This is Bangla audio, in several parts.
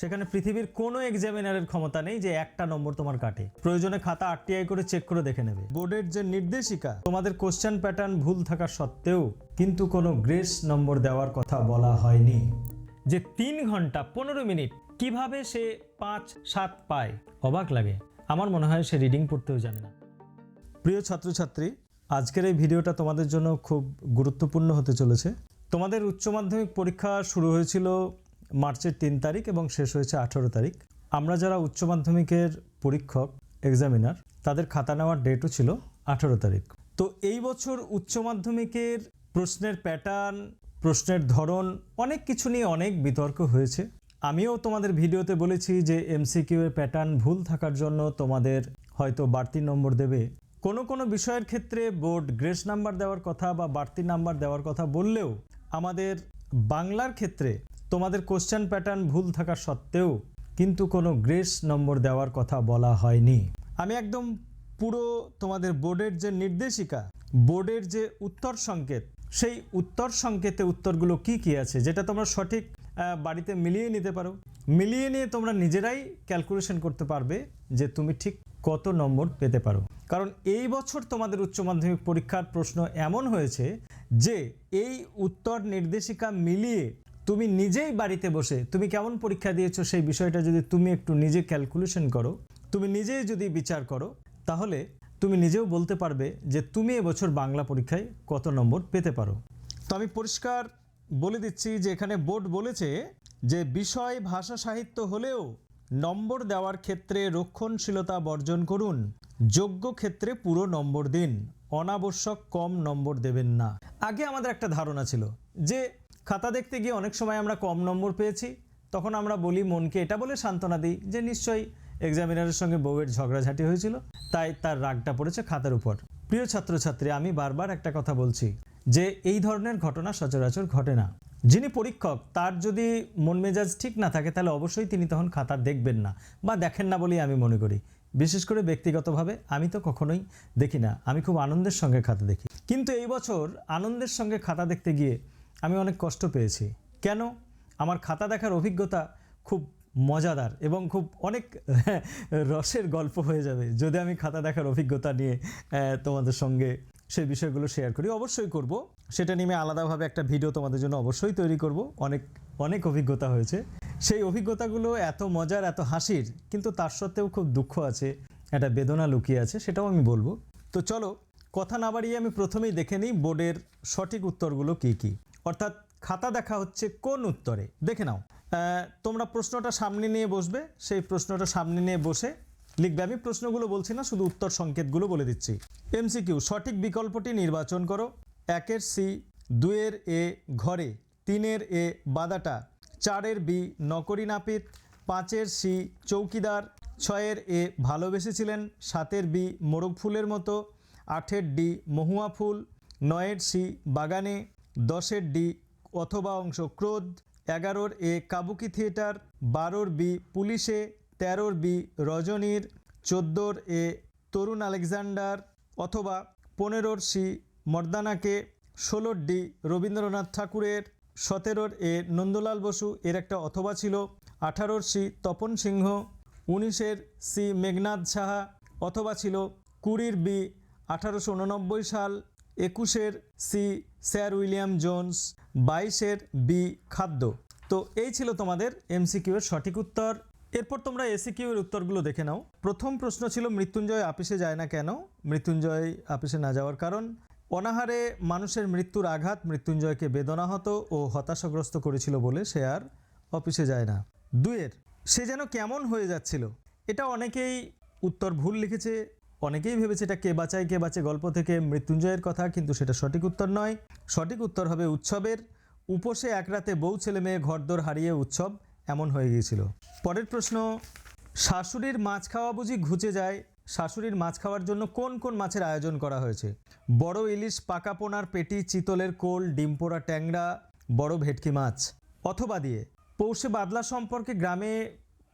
সেখানে পৃথিবীর কোনো এক্সামিনারের ক্ষমতা নেই যে একটা নম্বর তোমার কাটে। প্রয়োজনে খাতা আরটিআই করে চেক করে দেখে নেবে। বোর্ডের যে নির্দেশিকা, তোমাদের কোশ্চেন প্যাটার্ন ভুল থাকা সত্ত্বেও কিন্তু কোনো গ্রেস নম্বর দেওয়ার কথা বলা হয়নি। যে তিন ঘণ্টা, পনেরো মিনিট, কীভাবে সে পাঁচ, সাত পায়, অবাক লাগে। আমার মনে হয় সে রিডিং পড়তেও জানে না। প্রিয় ছাত্রছাত্রী, আজকের এই ভিডিওটা তোমাদের জন্য খুব গুরুত্বপূর্ণ হতে চলেছে। তোমাদের উচ্চ মাধ্যমিক পরীক্ষা শুরু হয়েছিল মার্চের তিন তারিখ এবং শেষ হয়েছে আঠারো তারিখ। আমরা যারা উচ্চ মাধ্যমিকের পরীক্ষক এক্সামিনার তাদের খাতা নেওয়ার ডেটও ছিল আঠারো তারিখ। তো এই বছর উচ্চ মাধ্যমিকের প্রশ্নের প্যাটার্ন প্রশ্নের ধরন, অনেক কিছু নিয়ে অনেক বিতর্ক হয়েছে। আমিও তোমাদের ভিডিওতে বলেছি যে এমসিকিউ এর প্যাটার্ন ভুল থাকার জন্য তোমাদের হয়তো বাড়তি নম্বর দেবে। কোনো কোনো বিষয়ের ক্ষেত্রে বোর্ড গ্রেস নাম্বার দেওয়ার কথা বা বাড়তি নাম্বার দেওয়ার কথা বললেও আমাদের বাংলার ক্ষেত্রে তোমাদের কোশ্চেন প্যাটার্ন ভুল থাকা সত্ত্বেও কিন্তু কোনো গ্রেস নম্বর দেওয়ার কথা বলা হয়নি। আমি একদম পুরো তোমাদের বোর্ডের যে নির্দেশিকা বোর্ডের যে উত্তর সংকেত, সেই উত্তর সংকেতে উত্তরগুলো কি কি আছে, যেটা তোমরা সঠিক বাড়িতে মিলিয়ে নিতে পারো। মিলিয়ে নিয়ে তোমরা নিজেরাই ক্যালকুলেশন করতে পারবে যে তুমি ঠিক কত নম্বর পেতে পারো। কারণ এই বছর তোমাদের উচ্চ মাধ্যমিক পরীক্ষার প্রশ্ন এমন হয়েছে যে, এই উত্তর নির্দেশিকা মিলিয়ে তুমি নিজেই বাড়িতে বসে তুমি কেমন পরীক্ষা দিয়েছ সেই বিষয়টা যদি তুমি একটু নিজে ক্যালকুলেশন করো, তুমি নিজেই যদি বিচার করো, তাহলে তুমি নিজেও বলতে পারবে যে তুমি এবছর বাংলা পরীক্ষায় কত নম্বর পেতে পারো। তো আমি পরিষ্কার বলে দিচ্ছি যে এখানে বোর্ড বলেছে যে বিষয় ভাষা সাহিত্য হলেও নম্বর দেওয়ার ক্ষেত্রে রক্ষণশীলতা বর্জন করুন। যোগ্য ক্ষেত্রে পুরো নম্বর দিন। অনাবশ্যক কম নম্বর দেবেন না। আগে আমাদের একটা ধারণা ছিল যে খাতা দেখতে গিয়ে অনেক সময় আমরা কম নম্বর পেয়েছি। তখন আমরা বলি, মনকে এটা বলে সান্ত্বনা দিই যে নিশ্চয়ই এক্সামিনারের সঙ্গে বউয়ের ঝগড়াঝাটি হয়েছিল, তাই তার রাগটা পড়েছে খাতার উপর। প্রিয় ছাত্রছাত্রী, আমি বারবার একটা কথা বলছি যে এই ধরনের ঘটনা সচরাচর ঘটে না। যিনি পরীক্ষক, তার যদি মন মেজাজ ঠিক না থাকে, তাহলে অবশ্যই তিনি তখন খাতা দেখবেন না বা দেখেন না বলেই আমি মনে করি। বিশেষ করে ব্যক্তিগতভাবে আমি তো কখনোই দেখি না। আমি খুব আনন্দের সঙ্গে খাতা দেখি। কিন্তু এই বছর আনন্দের সঙ্গে খাতা দেখতে গিয়ে আমি অনেক কষ্ট পেয়েছি। কেন? আমার খাতা দেখার অভিজ্ঞতা খুব মজাদার এবং খুব অনেক রসের গল্প হয়ে যাবে। যদি আমি খাতা দেখার অভিজ্ঞতা নিয়ে তোমাদের সঙ্গে সেই বিষয়গুলো শেয়ার করি, অবশ্যই করব। সেটা নিয়ে আলাদাভাবে একটা ভিডিও তোমাদের জন্য অবশ্যই তৈরি করব। অনেক অনেক অভিজ্ঞতা হয়েছে। সেই অভিজ্ঞতাগুলো এত মজার, এত হাসির, কিন্তু তার সত্ত্বেও খুব দুঃখ আছে, একটা বেদনা লুকিয়ে আছে, সেটাও আমি বলব। তো চলো, কথা না বাড়িয়ে আমি প্রথমেই দেখে নিই বোর্ডের সঠিক উত্তরগুলো কি কি। অর্থাৎ খাতা দেখা হচ্ছে কোন উত্তরে? দেখে নাও। তোমরা প্রশ্নটা সামনে নিয়ে বসবে, সেই প্রশ্নটা সামনে নিয়ে বসে লিখবে। আমি প্রশ্নগুলো বলছি না, শুধু উত্তর সংকেতগুলো বলে দিচ্ছি। এমসিকিউ, সঠিক বিকল্পটি নির্বাচন করো। একের সি দুয়ের এ ঘরে, তিনের এ বাদাটা, চারের বি নকরি নাপিত, পাঁচের সি চৌকিদার, ছয়ের এ ভালোবেসেছিলেন, সাতের বি মোরগ ফুলের মতো, আটের ডি মহুয়া ফুল, নয়ের সি বাগানে দশের ডি অথবা অংশ ক্রোধ, এগারোর এ কাবুকি থিয়েটার, বারোর বি পুলিশে, তেরোর বি রজনীর, চোদ্দোর এ তরুণ আলেকজান্ডার অথবা পনেরোর সি মর্দানাকে, ষোলোর ডি রবীন্দ্রনাথ ঠাকুরের, সতেরোর এ নন্দলাল বসু এর একটা অথবা ছিল, আঠারোর সি তপন সিংহ, উনিশের সি মেঘনাথ সাহা অথবা ছিল, কুড়ির বি আঠারোশো উননব্বই সাল একুশের সি, স্যার উইলিয়াম জোনস, বাইশের বি, খাদ্য। তো এই ছিল তোমাদের এমসিকিউ এর সঠিক উত্তর। এরপর তোমরা এসিকিউ এর উত্তরগুলো দেখে নাও। প্রথম প্রশ্ন ছিল, মৃত্যুঞ্জয় আপিসে যায় না কেন? মৃত্যুঞ্জয় আপিসে না যাওয়ার কারণ? অনাহারে মানুষের মৃত্যুর আঘাত মৃত্যুঞ্জয়কে বেদনাহত ও হতাশাগ্রস্ত করেছিল বলে সে আর অফিসে যায় না। দুয়ের সে যেন কেমন হয়ে যাচ্ছিল? এটা অনেকেই উত্তর ভুল লিখেছে অনেকেই ভেবেছে এটা কে বাঁচায়, কে বাঁচে গল্প থেকে মৃত্যুঞ্জয়ের কথা, কিন্তু সেটা সঠিক উত্তর নয়। সঠিক উত্তর হবে উৎসবের। উপসে এক রাতে বউ, ছেলে, মেয়ে ঘরদোর হারিয়ে উৎসব এমন হয়ে গিয়েছিল। পরের প্রশ্ন, শাশুড়ির মাছ খাওয়া বুঝি ঘুচে যায়? শাশুড়ির মাছ খাওয়ার জন্য কোন কোন মাছের আয়োজন করা হয়েছে? বড় ইলিশ, পাকা পোনার পেটি, চিতলের কোল ডিমপোড়া ট্যাংরা, বড় ভেটকি মাছ। অথবা দিয়ে, পৌষে বাদলা সম্পর্কে গ্রামে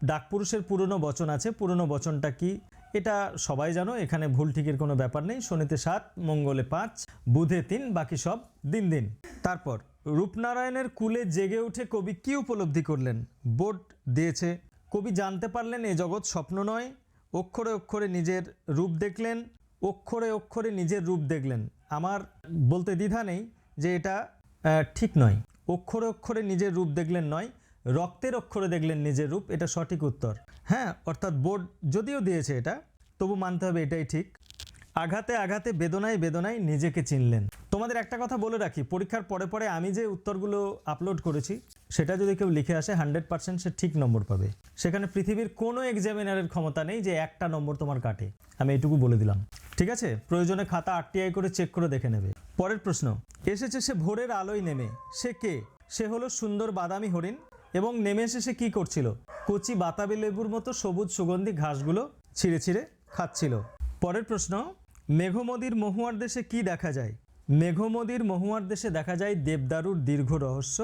ডাকপুরুষের পুরনো বচন আছে। পুরনো বচনটা কি? এটা সবাই জানো, এখানে ভুল ঠিকের কোনো ব্যাপার নেই। শনিতে সাত, মঙ্গলে পাঁচ, বুধে তিন, বাকি সব দিন দিন। তারপর, রূপনারায়ণের কুলে জেগে উঠে কবি কি উপলব্ধি করলেন? বোর্ড দিয়েছে, কবি জানতে পারলেন এ জগৎ স্বপ্ন নয়, অক্ষরে অক্ষরে নিজের রূপ দেখলেন, অক্ষরে অক্ষরে নিজের রূপ দেখলেন। আমার বলতে দ্বিধা নেই যে এটা ঠিক নয়। অক্ষরে অক্ষরে নিজের রূপ দেখলেন নয় রক্তের অক্ষরে দেখলেন নিজের রূপ, এটা সঠিক উত্তর। হ্যাঁ অর্থাৎ বোর্ড যদিও দিয়েছে এটা, তবু মানতে হবে এটাই ঠিক। আঘাতে আঘাতে, বেদনায় বেদনায় নিজেকে চিনলেন। তোমাদের একটা কথা বলে রাখি, পরীক্ষার পরে পরে আমি যে উত্তরগুলো আপলোড করেছি, সেটা যদি কেউ লিখে আসে হান্ড্রেড পার্সেন্ট সে ঠিক নম্বর পাবে। সেখানে পৃথিবীর কোনো এক্সামিনারের ক্ষমতা নেই যে একটা নম্বর তোমার কাটে। আমি এইটুকু বলে দিলাম। ঠিক আছে? প্রয়োজনে খাতা আরটিআই করে চেক করে দেখে নেবে। পরের প্রশ্ন, এসেছে সে ভোরের আলোয় নেমে। সে কে? সে হলো সুন্দর বাদামি হরিণ এবং নেমে এসে সে কী করছিল? কচি বাতাবি লেবুর মতো সবুজ সুগন্ধি ঘাসগুলো ছিঁড়ে ছিঁড়ে খাচ্ছিল। পরের প্রশ্ন, মেঘমদির মহুয়ার দেশে কি দেখা যায়? মেঘমদির মহুয়ার দেশে দেখা যায় দেবদারুর দীর্ঘ রহস্য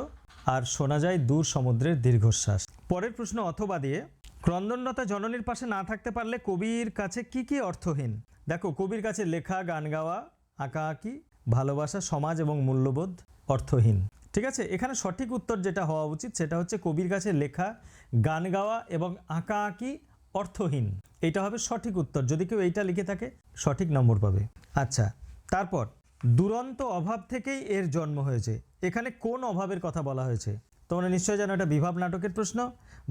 আর শোনা যায় দূর সমুদ্রের দীর্ঘশ্বাস। পরের প্রশ্ন, অথবা দিয়ে, ক্রন্দনরতা জননীর পাশে না থাকতে পারলে কবির কাছে কি কি অর্থহীন? দেখো, কবির কাছে লেখা, গান গাওয়া, আঁকা আঁকি, ভালোবাসা, সমাজ এবং মূল্যবোধ অর্থহীন। ঠিক আছে, এখানে সঠিক উত্তর যেটা হওয়া উচিত সেটা হচ্ছে কবির কাছে লেখা, গান গাওয়া এবং আঁকা আঁকি অর্থহীন। এটা হবে সঠিক উত্তর। যদি কেউ এইটা লিখে থাকে, সঠিক নম্বর পাবে। আচ্ছা তারপর, দুরন্ত অভাব থেকেই এর জন্ম হয়েছে। এখানে কোন অভাবের কথা বলা হয়েছে? তোমরা নিশ্চয় জানো, এটা বিভাব নাটকের প্রশ্ন।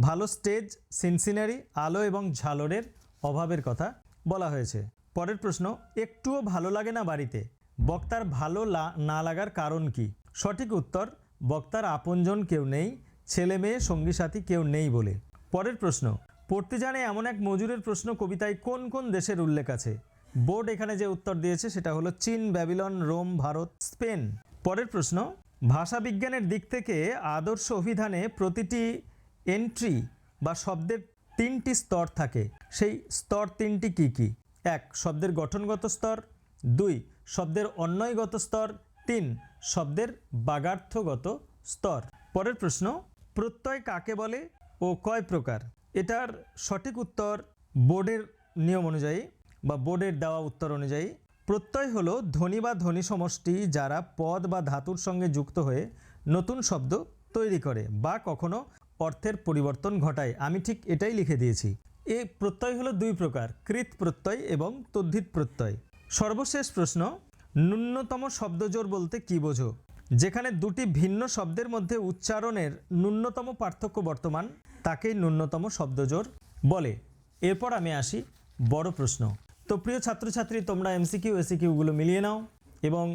ভালো স্টেজ, সিনসিনারি, আলো এবং ঝালরের অভাবের কথা বলা হয়েছে। পরের প্রশ্ন, একটুও ভালো লাগে না বাড়িতে। বক্তার ভালো না লাগার কারণ কি? সঠিক উত্তর, বক্তার আপনজন কেউ নেই, ছেলে মেয়ে, সঙ্গী সাথী কেউ নেই বলে। পরের প্রশ্ন, পড়তে জানে এমন এক মজুরের প্রশ্ন কবিতায় কোন কোন দেশের উল্লেখ আছে? বোর্ড এখানে যে উত্তর দিয়েছে সেটা হলো চীন, ব্যাবিলন, রোম, ভারত, স্পেন। পরের প্রশ্ন ভাষাবিজ্ঞানের দিক থেকে আদর্শ অভিধানে প্রতিটি এন্ট্রি বা শব্দের তিনটি স্তর থাকে। সেই স্তর তিনটি কি কি? এক, শব্দের গঠনগত স্তর। দুই, শব্দের অন্যয়গত স্তর। তিন শব্দের বাগার্থগত স্তর। পরের প্রশ্ন, প্রত্যয় কাকে বলে ও কয় প্রকার? এটার সঠিক উত্তর বোর্ডের নিয়ম অনুযায়ী বা বোর্ডের দেওয়া উত্তর অনুযায়ী, প্রত্যয় হলো ধ্বনি বা ধ্বনি সমষ্টি যারা পদ বা ধাতুর সঙ্গে যুক্ত হয়ে নতুন শব্দ তৈরি করে বা কখনো অর্থের পরিবর্তন ঘটায়। আমি ঠিক এটাই লিখে দিয়েছি। এ প্রত্যয় হলো দুই প্রকার, কৃত প্রত্যয় এবং তদ্ধিত প্রত্যয়। সর্বশেষ প্রশ্ন ন্যূনতম শব্দজোর বলতে কি বোঝো? যেখানে দুটি ভিন্ন শব্দের মধ্যে উচ্চারণের ন্যূনতম পার্থক্য বর্তমান, তাকেই ন্যূনতম শব্দজোর বলে। এরপর আমি আসি বড় প্রশ্ন। তো প্রিয় ছাত্রছাত্রী, তোমরা এমসিকিউ এসিকিউগুলো মিলিয়ে নাও এবং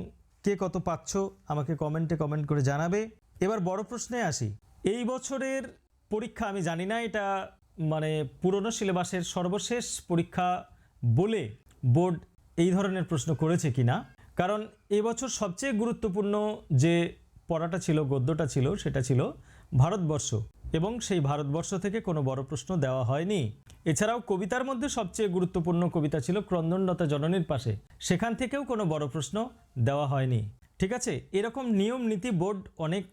কে কত পাচ্ছ আমাকে কমেন্টে কমেন্ট করে জানাবে। এবার বড় প্রশ্নে আসি। এই বছরের পরীক্ষা, আমি জানি না এটা মানে পুরনো সিলেবাসের সর্বশেষ পরীক্ষা বলে বোর্ড এই ধরনের প্রশ্ন করেছে কিনা। কারণ এবছর সবচেয়ে গুরুত্বপূর্ণ যে পড়াটা ছিল, গদ্যটা ছিল, সেটা ছিল ভারতবর্ষ। এবং সেই ভারতবর্ষ থেকে কোনো বড় প্রশ্ন দেওয়া হয়নি। এছাড়াও কবিতার মধ্যে সবচেয়ে গুরুত্বপূর্ণ কবিতা ছিল ক্রন্দনলতা জননীর পাশে। সেখান থেকেও কোনো বড় প্রশ্ন দেওয়া হয়নি। ঠিক আছে, এরকম নিয়ম নীতি বোর্ড অনেক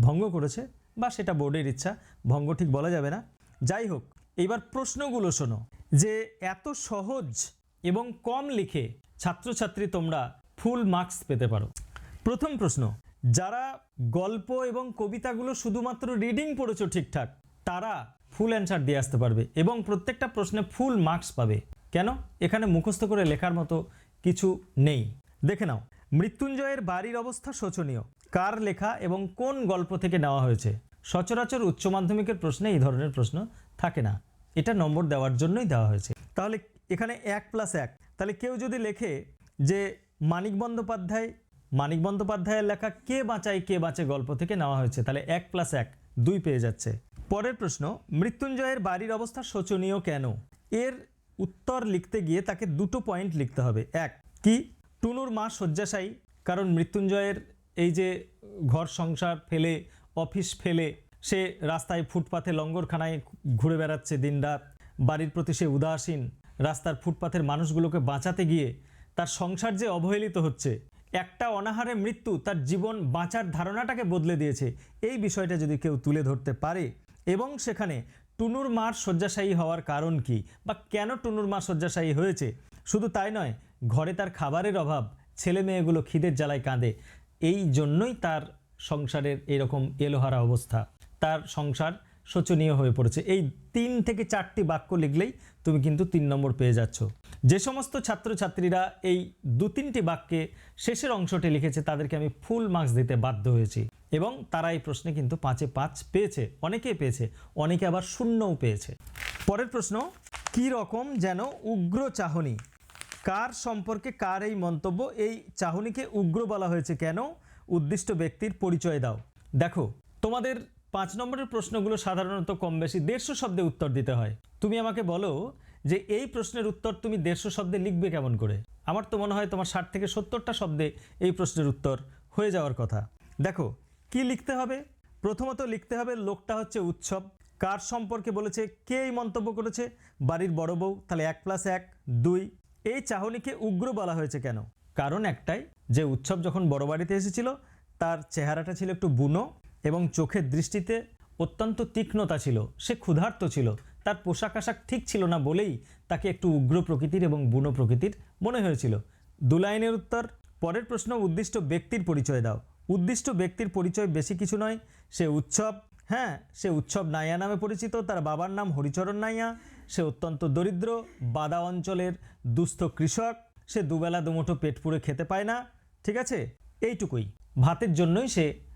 ভঙ্গ করেছে, বা সেটা বোর্ডের ইচ্ছা, ভঙ্গ ঠিক বলা যাবে না। যাই হোক এইবার প্রশ্নগুলো শোনো। যে এত সহজ এবং কম লিখে ছাত্রছাত্রী তোমরা ফুল মার্কস পেতে পারো। প্রথম প্রশ্ন, যারা গল্প এবং কবিতাগুলো শুধুমাত্র রিডিং পড়েছো ঠিকঠাক, তারা ফুল অ্যান্সার দিয়ে আসতে পারবে এবং প্রত্যেকটা প্রশ্নে ফুল মার্কস পাবে। কেন? এখানে মুখস্থ করে লেখার মতো কিছু নেই। দেখে নাও, মৃত্যুঞ্জয়ের বাড়ির অবস্থা শোচনীয়। কার লেখা এবং কোন গল্প থেকে নেওয়া হয়েছে? সচরাচর উচ্চ মাধ্যমিকের প্রশ্নে এই ধরনের প্রশ্ন থাকে না। এটা নম্বর দেওয়ার জন্যই দেওয়া হয়েছে। তাহলে এখানে এক প্লাস এক। তাহলে কেউ যদি লেখে যে মানিক বন্দ্যোপাধ্যায়, মানিক বন্দ্যোপাধ্যায়ের লেখা কে বাঁচায়, কে বাঁচে গল্প থেকে নেওয়া হয়েছে। তাহলে এক প্লাস এক দুই পেয়ে যাচ্ছে। পরের প্রশ্ন, মৃত্যুঞ্জয়ের বাড়ির অবস্থা শোচনীয় কেন? এর উত্তর লিখতে গিয়ে তাকে দুটো পয়েন্ট লিখতে হবে। এক, কি টুনুর মা শয্যাশায়ী? কারণ মৃত্যুঞ্জয়ের এই যে ঘর সংসার ফেলে, অফিস ফেলে, সে রাস্তায় ফুটপাথে লঙ্গরখানায় ঘুরে বেড়াচ্ছে দিনরাত, বাড়ির প্রতি সে উদাসীন রাস্তার ফুটপাথের মানুষগুলোকে বাঁচাতে গিয়ে তার সংসার যে অবহেলিত হচ্ছে, একটা অনাহারে মৃত্যু তার জীবন বাঁচার ধারণাটাকে বদলে দিয়েছে। এই বিষয়টা যদি কেউ তুলে ধরতে পারে, এবং সেখানে টুনুর মার শয্যাশায়ী হওয়ার কারণ কি বা কেন টুনুর মা শয্যাশায়ী হয়েছে, শুধু তাই নয়, ঘরে তার খাবারের অভাব, ছেলে মেয়েগুলো খিদের জ্বালায় কাঁদে, এই জন্যই তার সংসারের এরকম এলোহারা অবস্থা। তার সংসার শোচনীয় হয়ে পড়েছে। এই তিন থেকে চারটি বাক্য লিখলেই তুমি কিন্তু তিন নম্বর পেয়ে যাচ্ছ। যে সমস্ত ছাত্রছাত্রীরা এই দু তিনটি বাক্যে শেষের অংশটি লিখেছে, তাদেরকে আমি ফুল মার্কস দিতে বাধ্য হয়েছি। এবং তারা এই প্রশ্নে কিন্তু পাঁচে পাঁচ পেয়েছে, অনেকেই পেয়েছে, অনেকে আবার শূন্যও পেয়েছে। পরের প্রশ্ন, কি রকম যেন উগ্র চাহনি? কার সম্পর্কে কার এই মন্তব্য? এই চাহনিকে উগ্র বলা হয়েছে কেন? উদ্দিষ্ট ব্যক্তির পরিচয় দাও। দেখো, তোমাদের পাঁচ নম্বরের প্রশ্নগুলো সাধারণত কম বেশি দেড়শো শব্দে উত্তর দিতে হয়। তুমি আমাকে বলো যে এই প্রশ্নের উত্তর তুমি দেড়শো শব্দে লিখবে কেমন করে? আমার তো মনে হয় তোমার ষাট থেকে সত্তরটা শব্দে এই প্রশ্নের উত্তর হয়ে যাওয়ার কথা। দেখো, কি লিখতে হবে? প্রথমত লিখতে হবে লোকটা হচ্ছে উৎসব। কার সম্পর্কে বলেছে? কে এই মন্তব্য করেছে? বাড়ির বড় বউ, তাহলে এক প্লাস এক, দুই। এই চাহনিকে উগ্র বলা হয়েছে কেন? কারণ একটাই, যে উৎসব যখন বড় বাড়িতে এসেছিল, তার চেহারাটা ছিল একটু বুনো এবং চোখের দৃষ্টিতে অত্যন্ত তীক্ষ্ণতা ছিল। সে ক্ষুধার্ত ছিল। তার পোশাক আশাক ঠিক ছিল না বলেই তাকে একটু উগ্র প্রকৃতির এবং বুনো প্রকৃতির মনে হয়েছিল। দু লাইনের উত্তর, পরের প্রশ্ন উদ্দিষ্ট ব্যক্তির পরিচয় দাও। উদ্দিষ্ট ব্যক্তির পরিচয় বেশি কিছু নয়, সে উৎসব। হ্যাঁ সে উৎসব নাইয়া নামে পরিচিত। তার বাবার নাম হরিচরণ নাইয়া। সে অত্যন্ত দরিদ্র, বাদা অঞ্চলের দুস্থ কৃষক। সে দুবেলা দুমুঠো পেট পুড়ে খেতে পায় না। ঠিক আছে? এইটুকুই। ভাতের জন্যই সে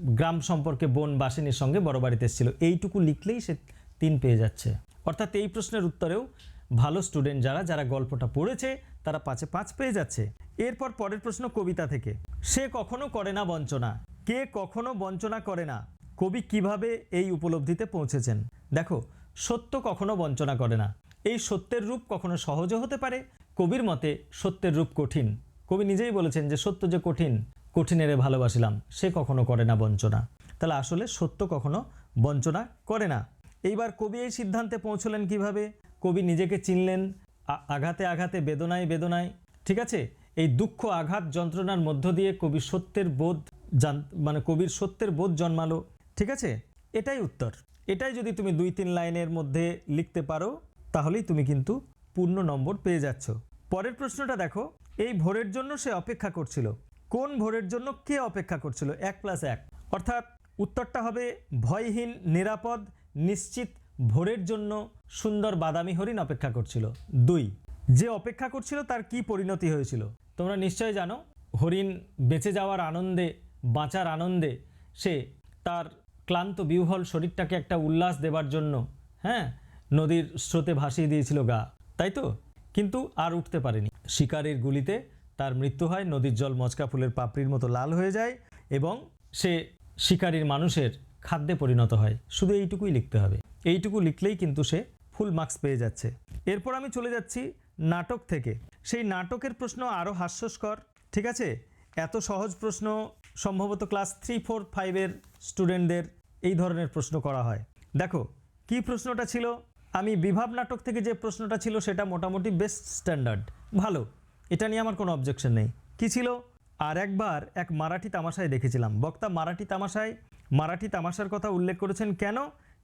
গ্রাম সম্পর্কে বোন বাসিনীর সঙ্গে বড় বাড়িতে এসেছিল। এইটুকু লিখলেই সে তিন পেয়ে যাচ্ছে। অর্থাৎ এই প্রশ্নের উত্তরেও ভালো স্টুডেন্ট যারা যারা গল্পটা পড়েছে, তারা পাঁচে পাঁচ পেয়ে যাচ্ছে। এরপর পরের প্রশ্ন কবিতা থেকে। সে কখনো করে না বঞ্চনা। কে কখনো বঞ্চনা করে না? কবি কীভাবে এই উপলব্ধিতে পৌঁছেছেন? দেখো, সত্য কখনো বঞ্চনা করে না। এই সত্যের রূপ কখনো সহজও হতে পারে। কবির মতে সত্যের রূপ কঠিন। কবি নিজেই বলেছেন যে সত্য যে কঠিন কঠিনেরে ভালোবাসিলাম, সে কখনো করে না বঞ্চনা। তাহলে আসলে সত্য কখনো বঞ্চনা করে না। এইবার কবি এই সিদ্ধান্তে পৌঁছলেন কীভাবে? কবি নিজেকে চিনলেন আঘাতে আঘাতে, বেদনায় বেদনায়। ঠিক আছে? এই দুঃখ, আঘাত, যন্ত্রণার মধ্য দিয়ে কবি সত্যের বোধ জান মানে কবির সত্যের বোধ জন্মালো। ঠিক আছে? এটাই উত্তর। এটাই যদি তুমি দুই তিন লাইনের মধ্যে লিখতে পারো, তাহলেই তুমি কিন্তু পূর্ণ নম্বর পেয়ে যাচ্ছ। পরের প্রশ্নটা দেখো। এই ভোরের জন্য সে অপেক্ষা করছিল। কোন ভোরের জন্য কে অপেক্ষা করছিল? এক প্লাস এক। অর্থাৎ উত্তরটা হবে ভয়হীন, নিরাপদ, নিশ্চিত ভোরের জন্য সুন্দর বাদামি হরিণ অপেক্ষা করছিল। দুই, যে অপেক্ষা করছিল তার কি পরিণতি হয়েছিল? তোমরা নিশ্চয় জানো, হরিণ বেঁচে যাওয়ার আনন্দে, বাঁচার আনন্দে সে তার ক্লান্ত, বিহ্বল শরীরটাকে একটা উল্লাস দেবার জন্য হ্যাঁ নদীর স্রোতে ভাসিয়ে দিয়েছিল গা। তাই তো? কিন্তু আর উঠতে পারেনি। শিকারের গুলিতে তার মৃত্যু হয়, নদীর জল মচকা ফুলের পাপড়ির মতো লাল হয়ে যায় এবং সে শিকারীর মানুষের খাদ্যে পরিণত হয়। শুধু এইটুকুই লিখতে হবে। এইটুকু লিখলেই কিন্তু সে ফুল মার্কস পেয়ে যাচ্ছে। এরপর আমি চলে যাচ্ছি নাটক থেকে। সেই নাটকের প্রশ্ন আরও হাস্যস্কর, ঠিক আছে? এত সহজ প্রশ্ন সম্ভবত ক্লাস থ্রি, ফোর, ফাইভের স্টুডেন্টদের এই ধরনের প্রশ্ন করা হয়। দেখো, কি প্রশ্নটা ছিল? আমি বিভাব নাটক থেকে যে প্রশ্নটা ছিল সেটা মোটামুটি বেস্ট স্ট্যান্ডার্ড। ভালো। এটা নিয়ে আমার কোনো অবজেকশন নেই। কী ছিল? আর একবার এক মারাঠি তামাশায় দেখেছিলাম। বক্তা মারাঠি তামাশায়, মারাঠি তামাশার কথা উল্লেখ করেছেন কেন?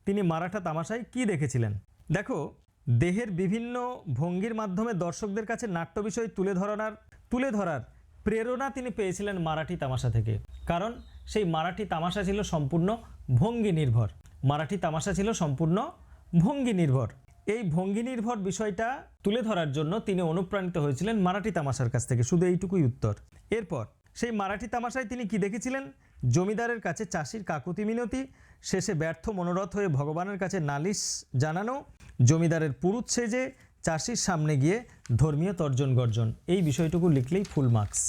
তিনি মারাঠা তামাশায় কি দেখেছিলেন? দেখো, দেহের বিভিন্ন ভঙ্গির মাধ্যমে দর্শকদের কাছে নাট্য বিষয় তুলে ধরার তুলে ধরার প্রেরণা তিনি পেয়েছিলেন মারাঠি তামাশা থেকে। কারণ সেই মারাঠি তামাশা ছিল সম্পূর্ণ ভঙ্গি নির্ভর। মারাঠি তামাশা ছিল সম্পূর্ণ ভঙ্গি নির্ভর। এই ভঙ্গি নির্ভর বিষয়টা তুলে ধরার জন্য তিনি অনুপ্রাণিত হয়েছিলেন মারাঠি তামাশার কাছ থেকে, শুধু এইটুকুই উত্তর। এরপর, সেই মারাঠি তামাশায় তিনি কি দেখেছিলেন? জমিদারের কাছে চাষির কাকুতি মিনতি, শেষে ব্যর্থ মনোরথ হয়ে ভগবানের কাছে নালিশ জানানো, জমিদারের পুরুত সেজে চাষির সামনে গিয়ে ধর্মীয় তর্জন গর্জন। এই বিষয়টুকু লিখলেই ফুল মার্কস।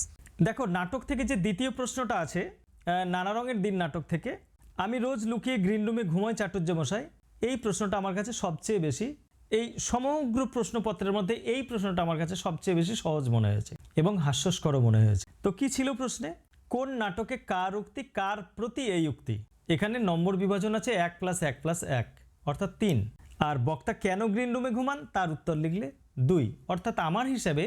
দেখো, নাটক থেকে যে দ্বিতীয় প্রশ্নটা আছে নানা রঙের দিন নাটক থেকে, আমি রোজ লুকিয়ে গ্রিন রুমে ঘুমাই চাটুর্য মশাই এই প্রশ্নটা আমার কাছে সবচেয়ে বেশি, এই সমগ্র প্রশ্নপত্রের মধ্যে এই প্রশ্নটা আমার কাছে সবচেয়ে বেশি সহজ মনে হয়েছে এবং হাস্যস্করও মনে হয়েছে। তো কি ছিল প্রশ্নে? কোন নাটকে কার উক্তি, কার প্রতি এই উক্তি? এখানে নম্বর বিভাজন আছে এক প্লাস এক প্লাস এক, অর্থাৎ তিন। আর বক্তা কেন গ্রিন রুমে ঘুমান? তার উত্তর লিখলে দুই। অর্থাৎ আমার হিসাবে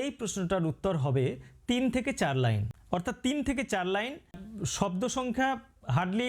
এই প্রশ্নটার উত্তর হবে তিন থেকে চার লাইন। অর্থাৎ তিন থেকে চার লাইন, শব্দ সংখ্যা হার্ডলি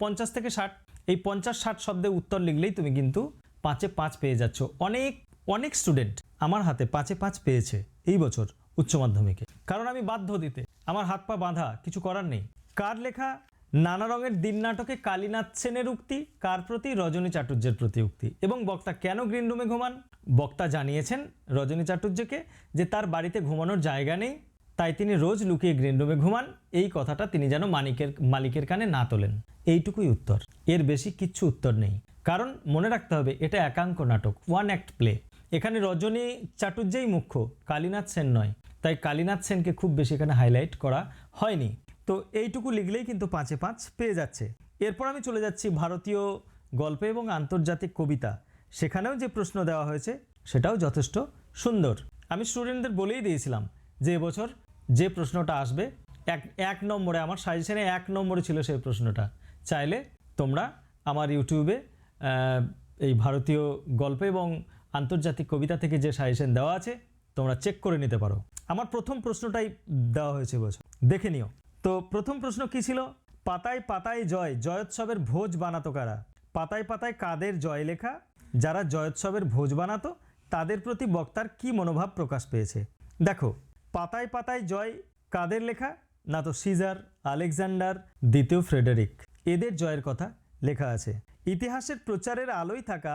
পঞ্চাশ থেকে ষাট এই পঞ্চাশ ষাট শব্দে উত্তর লিখলেই তুমি কিন্তু পাঁচে পাঁচ পেয়ে যাচ্ছ। অনেক অনেক স্টুডেন্ট আমার হাতে পাঁচে পাঁচ পেয়েছে এই বছর উচ্চ মাধ্যমিকে। কারণ আমি বাধ্য দিতে। আমার হাত পা বাঁধা, কিছু করার নেই। কার লেখা? নানা রঙের দিন নাটকে কালীনাথ সেনের উক্তি, কার প্রতি? রজনী চাটুর্যের প্রতি উক্তি। এবং বক্তা কেন গ্রিন রুমে ঘুমান? বক্তা জানিয়েছেন রজনী চাটুর্যকে যে তার বাড়িতে ঘুমানোর জায়গা নেই তাই তিনি রোজ লুকিয়ে গ্রিন রুমে ঘুমান। এই কথাটা তিনি যেন মানিকের, মালিকের কানে না তোলেন। এইটুকুই উত্তর। এর বেশি কিচ্ছু উত্তর নেই। কারণ মনে রাখতে হবে, এটা একাঙ্ক নাটক ওয়ান অ্যাক্ট প্লে এখানে রজনী চাটুর্যেই মুখ্য, কালীনাথ সেন নয়। তাই কালীনাথ সেনকে খুব বেশি এখানে হাইলাইট করা হয়নি। তো এইটুকু লিখলেই কিন্তু পাঁচে পাঁচ পেয়ে যাচ্ছে। এরপর আমি চলে যাচ্ছি ভারতীয় গল্প এবং আন্তর্জাতিক কবিতা। সেখানেও যে প্রশ্ন দেওয়া হয়েছে, সেটাও যথেষ্ট সুন্দর। আমি স্টুডেন্টদের বলেই দিয়েছিলাম যে এবছর যে প্রশ্নটা আসবে, এক এক নম্বরে আমার সাজেশনে এক নম্বরে ছিল সেই প্রশ্নটা। চাইলে তোমরা আমার ইউটিউবে এই ভারতীয় গল্প এবং আন্তর্জাতিক কবিতা থেকে যে সাজেশন দেওয়া আছে, তোমরা চেক করে নিতে পারো। আমার প্রথম প্রশ্নটাই দেওয়া হয়েছে বছর। দেখে নিও। তো প্রথম প্রশ্ন কি ছিল? পাতায় পাতায় জয়, জয়োৎসবের ভোজ বানাতো কারা? পাতায় পাতায় কাদের জয় লেখা? যারা জয়োৎসবের ভোজ বানাতো, তাদের প্রতি বক্তার কি মনোভাব প্রকাশ পেয়েছে? দেখো পাতায় পাতায় জয় কাদের লেখা? না তো সিজার, আলেকজান্ডার, দ্বিতীয় ফ্রেডারিক। এদের জয়ের কথা লেখা আছে। ইতিহাসের প্রচারের আলোয় থাকা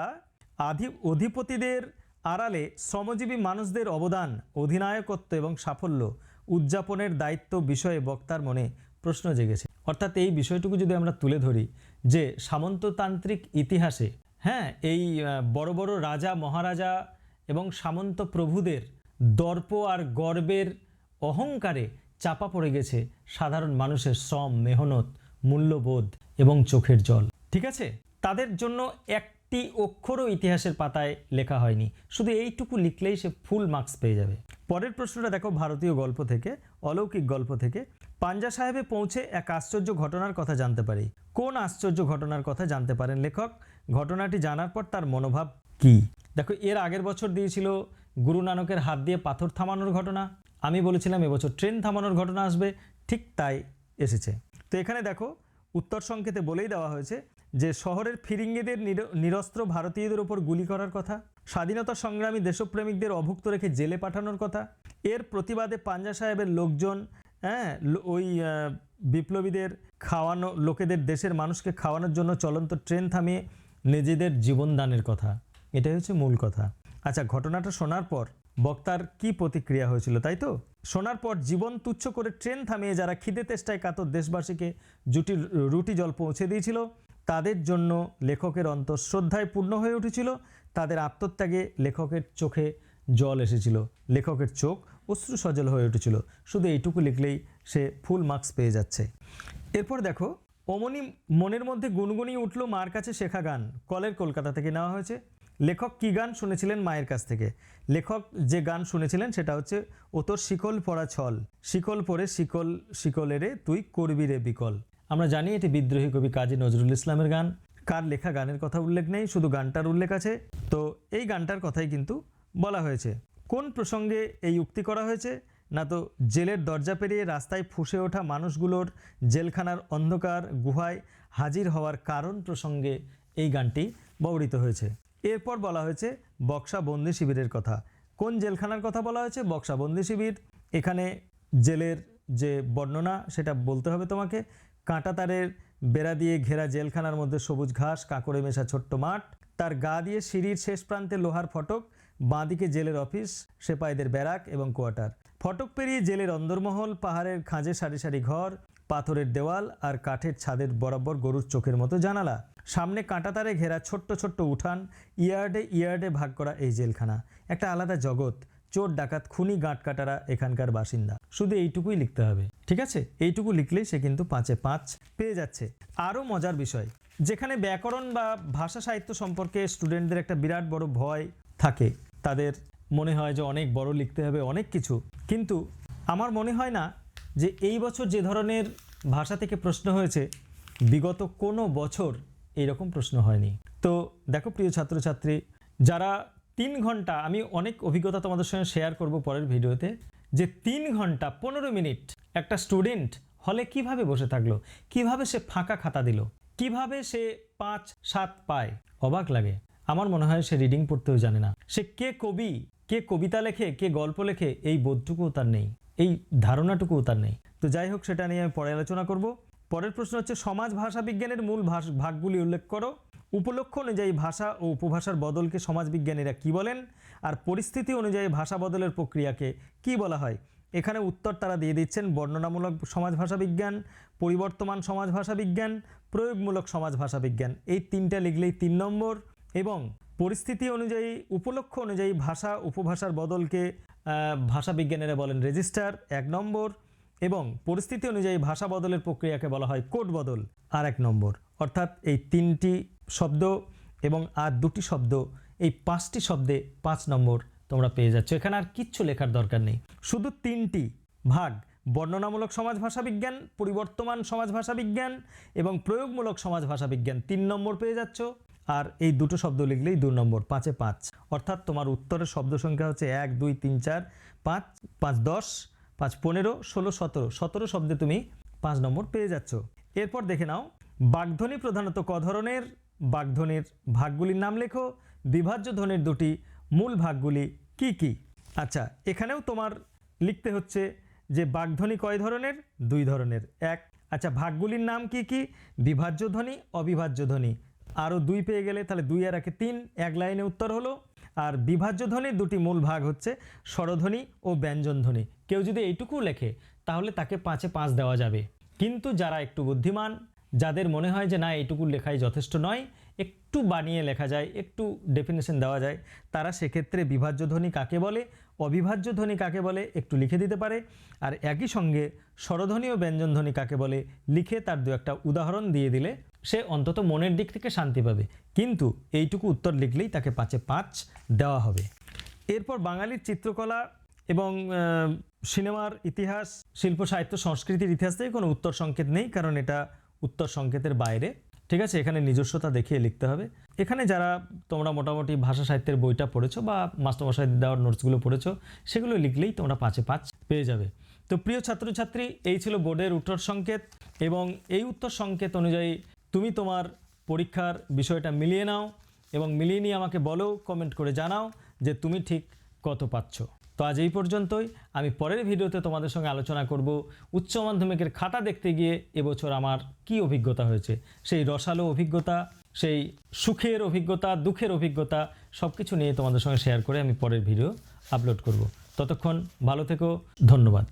আধি অধিপতিদের আড়ালে শ্রমজীবী মানুষদের অবদান, অধিনায়কত্ব এবং সাফল্য উদযাপনের দায়িত্ব বিষয়ে বক্তার মনে প্রশ্ন জেগেছে। অর্থাৎ এই বিষয়টুকু যদি আমরা তুলে ধরি যে সামন্ততান্ত্রিক ইতিহাসে হ্যাঁ এই বড় বড় রাজা, মহারাজা এবং সামন্ত প্রভুদের দর্প আর গর্বের অহংকারে চাপা পড়ে গেছে সাধারণ মানুষের শ্রম, মেহনত, মূল্যবোধ এবং চোখের জল। ঠিক আছে? তাদের জন্য একটি অক্ষরও ইতিহাসের পাতায় লেখা হয়নি। শুধু এইটুকু লিখলেই সে ফুল মার্কস পেয়ে যাবে। পরের প্রশ্নটা দেখো ভারতীয় গল্প থেকে, অলৌকিক গল্প থেকে। পাঞ্জা সাহেবে পৌঁছে এক আশ্চর্য ঘটনার কথা জানতে পারি। কোন আশ্চর্য ঘটনার কথা জানতে পারেন লেখক? ঘটনাটি জানার পর তার মনোভাব কি? দেখো, এর আগের বছর দিয়েছিল গুরু নানকের হাত দিয়ে পাথর থামানোর ঘটনা। আমি বলেছিলাম, এবছর ট্রেন থামানোর ঘটনা আসবে, ঠিক তাই এসেছে। তো এখানে দেখো, উত্তর সংকেতে বলেই দেওয়া হয়েছে যে, শহরের ফিরিঙ্গিদের নির- নিরস্ত্র ভারতীয়দের ওপর গুলি করার কথা, স্বাধীনতা সংগ্রামী দেশপ্রেমিকদের অভুক্ত রেখে জেলে পাঠানোর কথা, এর প্রতিবাদে পাঞ্জা সাহেবের লোকজন হ্যাঁ ওই বিপ্লবীদের খাওয়ানো, লোকেদের দেশের মানুষকে খাওয়ানোর জন্য চলন্ত ট্রেন থামিয়ে নিজেদের জীবনদানের কথা। এটাই হচ্ছে মূল কথা। আচ্ছা ঘটনাটা শোনার পর বক্তার কি প্রতিক্রিয়া হয়েছিল তাই তো? শোনার পর জীবন তুচ্ছ করে ট্রেন থামিয়ে যারা খিদে তেষ্টায় কাতর দেশবাসীকে জুটি রুটি জল পৌঁছে দিয়েছিল, তাদের জন্য লেখকের অন্তর শ্রদ্ধায় পূর্ণ হয়ে উঠেছিল, তাদের আত্মত্যাগে লেখকের চোখে জল এসেছিল, লেখকের চোখ অশ্রু সজল হয়ে উঠেছিল। শুধু এইটুকু লিখলেই সে ফুল মার্কস পেয়ে যাচ্ছে। এরপর দেখো, অমনি মনের মধ্যে গুনগুনিয়ে উঠল মার কাছে শেখা গান। কলের কলকাতা থেকে নেওয়া হয়েছে। লেখক কী গান শুনেছিলেন মায়ের কাছ থেকে? লেখক যে গান শুনেছিলেন সেটা হচ্ছে, ও তোর শিকল পড়া ছল, শিকল পরে শিকল, শিকলেরে তুই করবি রে বিকল। আমরা জানি এটি বিদ্রোহী কবি কাজী নজরুল ইসলামের গান। কার লেখা গানের কথা উল্লেখ নেই, শুধু গানটার উল্লেখ আছে। তো এই গানটার কথাই কিন্তু বলা হয়েছে। কোন প্রসঙ্গে এই উক্তি করা হয়েছে? না তো জেলের দরজা পেরিয়ে রাস্তায় ফুসে ওঠা মানুষগুলোর জেলখানার অন্ধকার গুহায় হাজির হওয়ার কারণ প্রসঙ্গে এই গানটি ব্যবহৃত হয়েছে। এরপর বলা হয়েছে বক্সা বন্দি শিবিরের কথা। কোন জেলখানার কথা বলা হয়েছে? বক্সা বন্দি শিবির। এখানে জেলের যে বর্ণনা, সেটা বলতে হবে তোমাকে। কাঁটা তারের বেড়া দিয়ে ঘেরা জেলখানার মধ্যে সবুজ ঘাস, কাঁকড়ে মেশা ছোট্ট মাঠ, তার গা দিয়ে সিঁড়ির শেষ প্রান্তে লোহার ফটক, বাঁদিকে জেলের অফিস, সেপাইদের ব্যারাক এবং কোয়ার্টার। ফটক পেরিয়ে জেলের অন্দরমহল, পাহাড়ের খাঁজে সারি সারি ঘর, পাথরের দেওয়াল আর কাঠের ছাদের বরাবর গরুর চোখের মতো জানালা। সামনে কাঁটাতারে ঘেরা ছোট্ট ছোট্ট উঠান, ইয়ার্ডে ইয়ার্ডে ভাগ করা এই জেলখানা। একটা আলাদা জগৎ, চোর ডাকাত খুনি গাঁট কাটারা এখানকার বাসিন্দা। শুধু এইটুকুই লিখতে হবে, ঠিক আছে? এইটুকু লিখলেই সে কিন্তু পাঁচে পাঁচ পেয়ে যাচ্ছে। আরও মজার বিষয়, যেখানে ব্যাকরণ বা ভাষা সাহিত্য সম্পর্কে স্টুডেন্টদের একটা বিরাট বড় ভয় থাকে। তাদের মনে হয় যে অনেক বড় লিখতে হবে অনেক কিছু। কিন্তু আমার মনে হয় না যে এই বছর যে ধরনের ভাষা থেকে প্রশ্ন হয়েছে, বিগত কোনো বছর এইরকম প্রশ্ন হয়নি। তো দেখো প্রিয় ছাত্রছাত্রী, যারা তিন ঘণ্টা, আমি অনেক অভিজ্ঞতা তোমাদের সঙ্গে শেয়ার করব পরের ভিডিওতে, যে তিন ঘণ্টা, পনেরো মিনিট একটা স্টুডেন্ট হলে কীভাবে বসে থাকল, কীভাবে সে ফাঁকা খাতা দিল, কীভাবে সে পাঁচ, সাত পায়, অবাক লাগে। আমার মনে হয় সে রিডিং পড়তেও জানে না। সে কে কবি, কে কবিতা লেখে, কে গল্প লেখে, এই বোধটুকুও তার নেই, এই ধারণাটুকুও তার নেই। তো যাই হোক, সেটা নিয়ে আমি পরে আলোচনা করব। পরের প্রশ্ন হচ্ছে, সমাজ ভাষা বিজ্ঞানের মূল ভাগগুলি উল্লেখ করো। উপলক্ষ অনুযায়ী ভাষা ও উপভাষার বদলকে সমাজবিজ্ঞানীরা কি বলেন? আর পরিস্থিতি অনুযায়ী ভাষা বদলের প্রক্রিয়াকে কি বলা হয়? এখানে উত্তর তারা দিয়ে দিচ্ছেন, বর্ণনামূলক সমাজ ভাষা বিজ্ঞান, পরিবর্তমান সমাজ ভাষা বিজ্ঞান, প্রয়োগমূলক সমাজ ভাষা বিজ্ঞান। এই তিনটা লিখলেই তিন নম্বর। এবং পরিস্থিতি অনুযায়ী, উপলক্ষ অনুযায়ী ভাষা, উপভাষার বদলকে ভাষা বিজ্ঞানীরা বলেন রেজিস্টার, এক নম্বর। এবং পরিস্থিতি অনুযায়ী ভাষা বদলের প্রক্রিয়াকে বলা হয় কোড বদল, আর এক নম্বর। অর্থাৎ এই তিনটি শব্দ এবং আর দুটি শব্দ, এই পাঁচটি শব্দে পাঁচ নম্বর তোমরা পেয়ে যাচ্ছ। এখানে আর কিচ্ছু লেখার দরকার নেই। শুধু তিনটি ভাগ, বর্ণনামূলক সমাজ ভাষা বিজ্ঞান, পরিবর্তমান সমাজ ভাষা বিজ্ঞান এবং প্রয়োগমূলক সমাজ ভাষা বিজ্ঞান তিন নম্বর পেয়ে যাচ্ছ। আর এই দুটো শব্দ লিখলেই দু নম্বর, পাঁচে পাঁচ। অর্থাৎ তোমার উত্তরের শব্দ সংখ্যা হচ্ছে এক, দুই, তিন, চার, পাঁচ পাঁচ, দশ। পাঁচ, পনেরো, ষোলো, সতেরো। সতেরো শব্দে তুমি পাঁচ নম্বর পেয়ে যাচ্ছ। এরপর দেখে নাও, বাগধ্বনি প্রধানত ক ধরনের? বাগধ্বনির ভাগগুলির নাম লেখো। বিভাজ্য ধ্বনির দুটি মূল ভাগগুলি কি কি? আচ্ছা এখানেও তোমার লিখতে হচ্ছে যে বাগধ্বনি কয় ধরনের? দুই ধরনের। এক আচ্ছা ভাগগুলির নাম কি কি? বিভাজ্য ধ্বনি, অবিভাজ্য ধ্বনি। আরও দুই পেয়ে গেলে তাহলে দুই আর একে তিন। এক লাইনে উত্তর হলো আর বিভাজ্য ধ্বনির দুটি মূল ভাগ হচ্ছে স্বরধ্বনি ও ব্যঞ্জন ধ্বনি। কেউ যদি এইটুকু লেখে, তাহলে তাকে পাঁচে পাঁচ দেওয়া যাবে। কিন্তু যারা একটু বুদ্ধিমান, যাদের মনে হয় যে না, এইটুকু লেখাই যথেষ্ট নয়, একটু বানিয়ে লেখা যায়, একটু ডেফিনেশন দেওয়া যায়, তারা সেক্ষেত্রে বিভাজ্য ধ্বনি কাকে বলে, অবিভাজ্য ধ্বনি কাকে বলে, একটু লিখে দিতে পারে। আর একই সঙ্গে স্বরধ্বনি ও ব্যঞ্জনধ্বনি কাকে বলে, লিখে তার দু একটা উদাহরণ দিয়ে দিলে সে অন্তত মনের দিক থেকে শান্তি পাবে। কিন্তু এইটুকু উত্তর লিখলেই তাকে পাঁচে পাঁচ দেওয়া হবে। এরপর বাঙালির চিত্রকলা এবং সিনেমার ইতিহাস, শিল্প, সাহিত্য, সংস্কৃতির ইতিহাস থেকে কোনো উত্তর সংকেত নেই, কারণ এটা উত্তর সংকেতের বাইরে। ঠিক আছে, এখানে নিজস্বতা দেখিয়ে লিখতে হবে। এখানে যারা তোমরা মোটামুটি ভাষা সাহিত্যের বইটা পড়েছো বা মাস্টারমশাই দেওয়ার নোটসগুলো পড়েছো, সেগুলো লিখলেই তোমরা পাঁচে পাঁচ পেয়ে যাবে। তো প্রিয় ছাত্রছাত্রী, এই ছিল বোর্ডের উত্তর সংকেত এবং এই উত্তর সংকেত অনুযায়ী তুমি তোমার পরীক্ষার বিষয়টা মিলিয়ে নাও এবং মিলিয়ে নিয়ে আমাকে বলো কমেন্ট করে জানাও যে তুমি ঠিক কত পাচ্ছ। তো আজ এই পর্যন্তই। আমি পরের ভিডিওতে তোমাদের সঙ্গে আলোচনা করব উচ্চ মাধ্যমিকের খাতা দেখতে গিয়ে এবছর আমার কি অভিজ্ঞতা হয়েছে। সেই রসালো অভিজ্ঞতা, সেই সুখের অভিজ্ঞতা, দুঃখের অভিজ্ঞতা সব কিছু নিয়ে তোমাদের সঙ্গে শেয়ার করে আমি পরের ভিডিও আপলোড করব। ততক্ষণ ভালো থেকো, ধন্যবাদ।